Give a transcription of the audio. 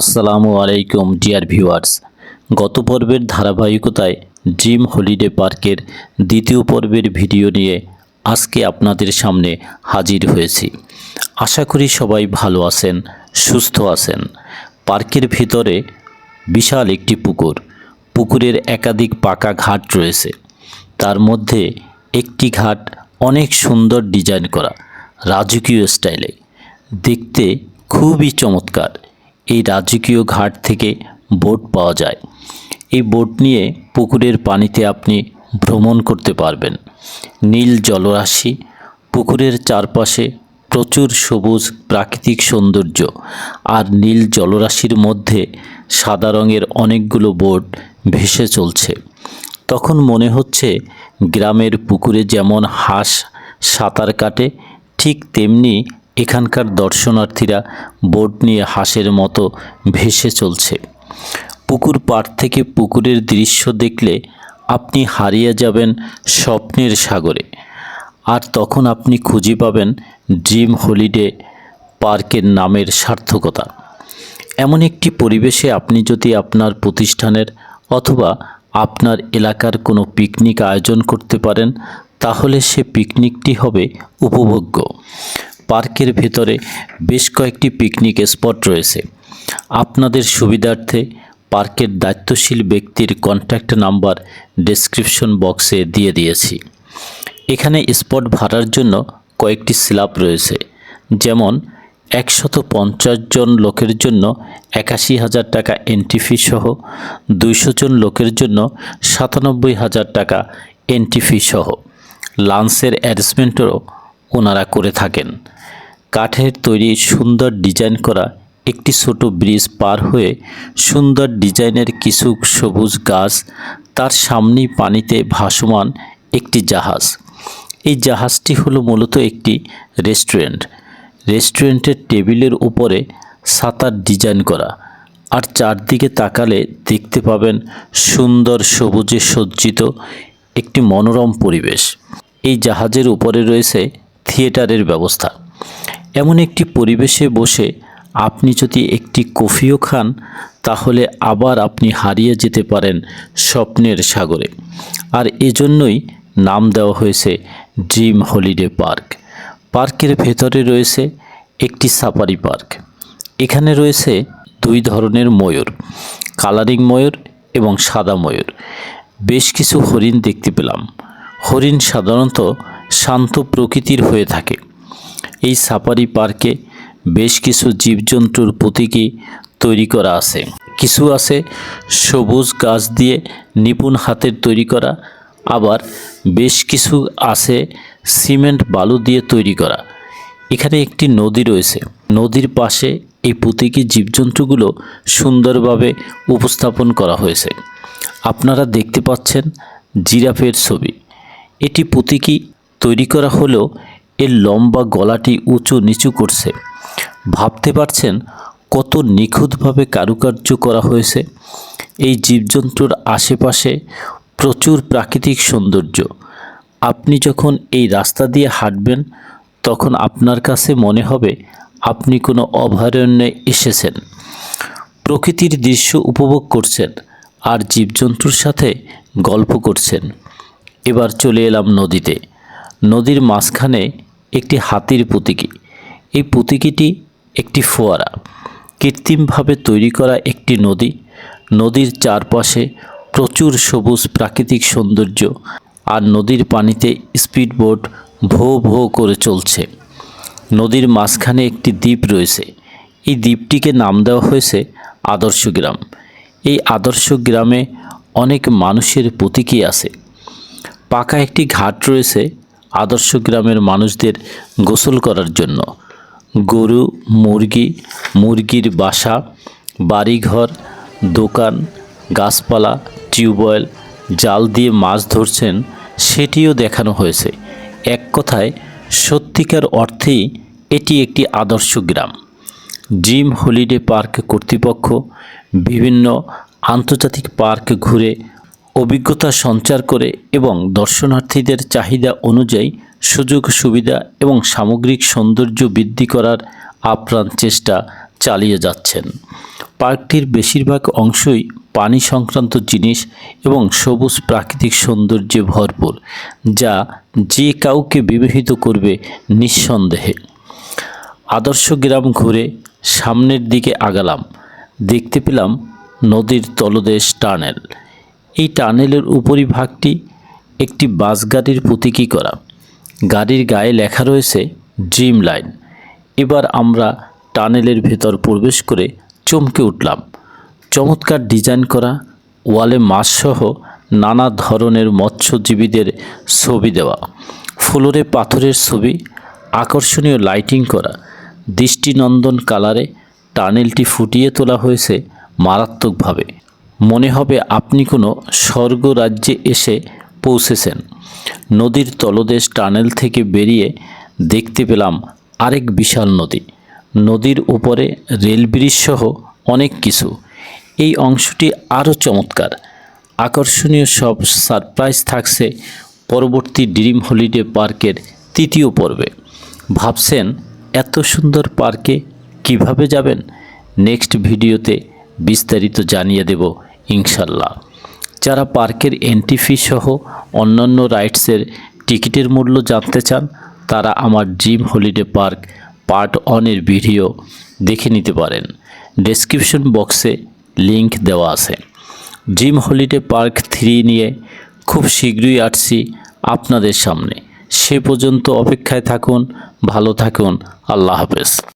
আসসালামু আলাইকুম, dear viewers. গত পর্বের ধারাবাহিকতায় ড্রিম হলিডে পার্কের দ্বিতীয় পর্বের ভিডিও নিয়ে আজকে আপনাদের সামনে হাজির হয়েছি। আশা করি সবাই ভালো আছেন, সুস্থ আছেন। পার্কের ভিতরে বিশাল একটি পুকুর, পুকুরের একাধিক পাকা ঘাট রয়েছে। তার মধ্যে একটি ঘাট অনেক সুন্দর ডিজাইন করা, রাজকীয় স্টাইলে। দেখতে খুবই চমৎকার। এই রাজকীয় ঘাট থেকে বোট পাওয়া যায়। এই বোট নিয়ে পুকুরের পানিতে আপনি ভ্রমণ করতে পারবেন। নীল জলরাশি, পুকুরের চারপাশে প্রচুর সবুজ প্রাকৃতিক সৌন্দর্য আর নীল জলরাশির মধ্যে সাদা রঙের অনেকগুলো বোট ভেসে চলছে। তখন মনে হচ্ছে গ্রামের পুকুরে যেমন হাঁস সাঁতার কাটে, ঠিক তেমনি এখানকার দর্শনার্থীরা বোট নিয়ে হাঁসের মতো ভেসে চলছে। পুকুর পাড় থেকে পুকুরের দৃশ্য দেখলে আপনি হারিয়ে যাবেন স্বপ্নের সাগরে। আর তখন আপনি খুঁজে পাবেন ড্রিম হলিডে পার্কের নামের সার্থকতা। এমন একটি পরিবেশে আপনি যদি আপনার প্রতিষ্ঠানের অথবা আপনার এলাকার কোনো পিকনিক আয়োজন করতে পারেন, তাহলে সে পিকনিকটি হবে উপভোগ্য। পার্কের ভেতরে বেশ কয়েকটি পিকনিক স্পট রয়েছে। আপনাদের সুবিধার্থে পার্কের দায়িত্বশীল ব্যক্তির কন্ট্যাক্ট নাম্বার ডেসক্রিপশন বক্সে দিয়ে দিয়েছি। এখানে স্পট ভাড়ার জন্য কয়েকটি স্ল্যাব রয়েছে। যেমন, একশত পঞ্চাশ জন লোকের জন্য একাশি হাজার টাকা এন্ট্রি ফি সহ, দুইশো জন লোকের জন্য সাতানব্বই হাজার টাকা এন্ট্রি ফি সহ। লাঞ্চের অ্যারেঞ্জমেন্টও ওনারা করে থাকেন। কাঠের তৈরি সুন্দর ডিজাইন করা একটি ছোট ব্রিজ পার হয়ে সুন্দর ডিজাইনের কিছু সবুজ গাছ, তার সামনেই পানিতে ভাসমান একটি জাহাজ। এই জাহাজটি হলো মূলত একটি রেস্টুরেন্ট। রেস্টুরেন্টের টেবিলের উপরে সাতার ডিজাইন করা। আর চারদিকে তাকালে দেখতে পাবেন সুন্দর সবুজে সজ্জিত একটি মনোরম পরিবেশ। এই জাহাজের উপরে রয়েছে থিয়েটারের ব্যবস্থা। এমন একটি পরিবেশে বসে আপনি যদি একটি কফিও খান, তাহলে আবার আপনি হারিয়ে যেতে পারেন স্বপ্নের সাগরে। আর এজন্যই নাম দেওয়া হয়েছে ড্রিম হলিডে পার্ক। পার্কের ভেতরে রয়েছে একটি সাফারি পার্ক। এখানে রয়েছে দুই ধরনের ময়ূর, কালারিং ময়ূর এবং সাদা ময়ূর। বেশ কিছু হরিণ দেখতে পেলাম। হরিণ সাধারণত শান্ত প্রকৃতির হয়ে থাকে। এই সাফারি পার্কে বেশ কিছু জীবজন্তুর প্রতীকী তৈরি করা আছে। কিছু আছে সবুজ গাছ দিয়ে নিপুণ হাতের তৈরি করা, আবার বেশ কিছু আছে সিমেন্ট বালু দিয়ে তৈরি করা। এখানে একটি নদী রয়েছে। নদীর পাশে এই প্রতীকী জীবজন্তুগুলো সুন্দরভাবে উপস্থাপন করা হয়েছে। আপনারা দেখতে পাচ্ছেন জিরাফের ছবি। এটি প্রতীকী তৈরি করা হলেও এর লম্বা গলাটি উঁচু নিচু করছে। ভাবতে পারছেন কত নিখুঁতভাবে কারুকার্য করা হয়েছে? এই জীবজন্তুর আশেপাশে প্রচুর প্রাকৃতিক সৌন্দর্য। আপনি যখন এই রাস্তা দিয়ে হাঁটবেন, তখন আপনার কাছে মনে হবে আপনি কোনো অভয়ারণ্যে এসেছেন। প্রকৃতির দৃশ্য উপভোগ করছেন আর জীবজন্তুর সাথে গল্প করছেন। এবার চলে এলাম নদীতে। নদীর মাঝখানে একটি হাতির প্রতীকী এই প্রতীকীটি একটি ফোয়ারা। কৃত্রিমভাবে তৈরি করা একটি নদী। নদীর চারপাশে প্রচুর সবুজ প্রাকৃতিক সৌন্দর্য আর নদীর পানিতে স্পিডবোট ভো ভো করে চলছে। নদীর মাঝখানে একটি দ্বীপ রয়েছে। এই দ্বীপটিকে নাম দেওয়া হয়েছে আদর্শ গ্রাম। এই আদর্শ গ্রামে অনেক মানুষের প্রতীকী আছে। পাকা একটি ঘাট রয়েছে আদর্শ গ্রামের মানুষদের গোসল করার জন্য। গরু, মুরগি, মুরগির বাসা, বাড়িঘর, দোকান, গাছপালা, টিউবওয়েল, জাল দিয়ে মাছ ধরছেন, সেটিও দেখানো হয়েছে। এক কথায়, সত্যিকার অর্থেই এটি একটি আদর্শ গ্রাম। ড্রিম হলিডে পার্ক কর্তৃপক্ষ বিভিন্ন আন্তর্জাতিক পার্ক ঘুরে অভিজ্ঞতা সঞ্চার করে এবং দর্শনার্থীদের চাহিদা অনুযায়ী সুযোগ, সুবিধা এবং সামগ্রিক সৌন্দর্য বৃদ্ধি করার আপ্রাণ চেষ্টা চালিয়ে যাচ্ছেন। পার্কটির বেশিরভাগ অংশই পানি সংক্রান্ত জিনিস এবং সবুজ প্রাকৃতিক সৌন্দর্যে ভরপুর, যা যে কাউকে বিবাহিত করবে নিঃসন্দেহে। আদর্শ গ্রাম ঘুরে সামনের দিকে আগালাম। দেখতে পেলাম নদীর তলদেশ টানেল। এই টানেলের উপরিভাগটি একটি বাস গাড়ির প্রতীকী করা। গাড়ির গায়ে লেখা রয়েছে, ড্রিম লাইন এবার আমরা টানেলের ভেতর প্রবেশ করে চমকে উঠলাম। চমৎকার ডিজাইন করা, ওয়ালে মাছসহ নানা ধরনের মৎস্যজীবীদের ছবি দেওয়া। ফ্লোরে পাথরের ছবি, আকর্ষণীয় লাইটিং করা। দৃষ্টিনন্দন কালারে টানেলটি ফুটিয়ে তোলা হয়েছে মারাত্মকভাবে। মনে হবে আপনি কোনো স্বর্গ রাজ্যে এসে পৌঁছেছেন। নদীর তলদেশ টানেল থেকে বেরিয়ে দেখতে পেলাম আরেক বিশাল নদী। নদীর উপরে রেল ব্রিজ সহ অনেক কিছু। এই অংশটি আরও চমৎকার। আকর্ষণীয় সব সারপ্রাইজ থাকছে পরবর্তী ড্রিম হলিডে পার্কের তৃতীয় পর্বে। ভাবছেন এত সুন্দর পার্কে কীভাবে যাবেন? নেক্সট ভিডিওতে বিস্তারিত জানিয়ে দেব ইনশাল্লাহ। যারা পার্কের এন্ট্রি ফি সহ অন্যান্য রাইডসের টিকিটের মূল্য জানতে চান, তারা আমার ড্রিম হলিডে পার্ক পার্ট অনের ভিডিও দেখে নিতে পারেন। ডেসক্রিপশন বক্সে লিংক দেওয়া আছে। ড্রিম হলিডে পার্ক থ্রি নিয়ে খুব শীঘ্রই আসছি আপনাদের সামনে। সে পর্যন্ত অপেক্ষায় থাকুন, ভালো থাকুন, আল্লাহ হাফেজ।